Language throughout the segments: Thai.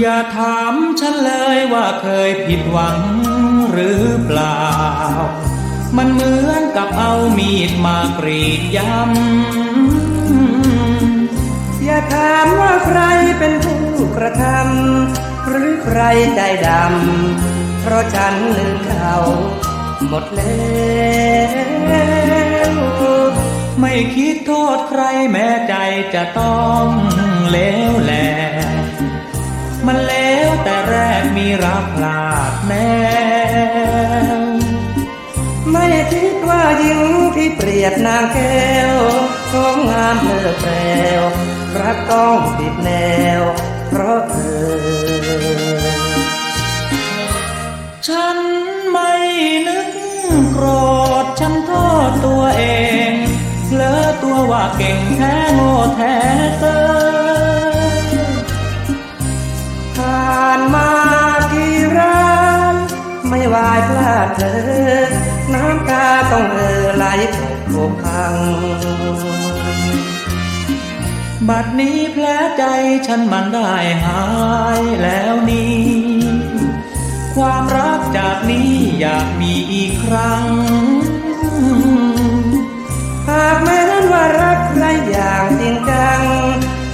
อย่าถามฉันเลยว่าเคยผิดหวังหรือเปล่า มันเหมือนกับเอามีดมากรีดยำอย่าถามว่าใครเป็นผู้กระทำหรือใครใจดำ เพราะฉันลืมเขาหมดแล้วไม่คิดโทษใครแม้ใจจะต้องเล รักพลาดแน่ไม่คิดว่าหญิงที่เปรียบนางแก้วของงามเพอแปรวรักต้องติดแนว เพราะเธอ ฉันไม่นึกโกรธฉันโทษตัวเองเลอตัวว่าเก่งแท้โง่แท้เตอ วายพลาดเธอ น้ำตาต้องเออไหลตกโขกพัง บัดนี้แผลใจฉันมันได้หายแล้วนี่ความรักจากนี้อยากมีอีกครั้ง หากแม้นว่ารักใครอย่างจริงจัง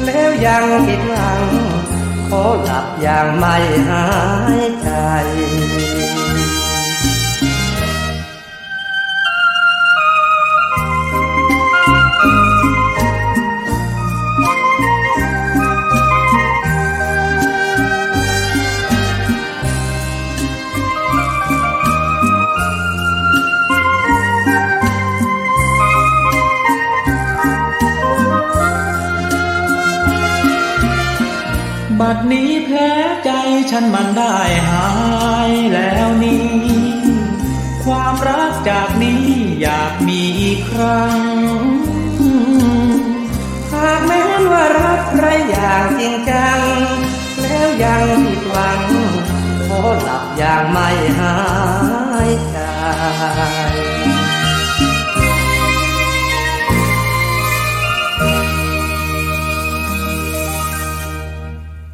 แล้วยังผิดหวังขอหลับอย่างไม่หายใจ บัดนี้แผลใจฉันมันได้หายแล้วนี่ความรักจากนี้อยากมีอีกครั้ง หากแม้นว่ารักใครอย่างจริงจัง แล้วยังผิดหวังขอหลับอย่างไม่หายใจ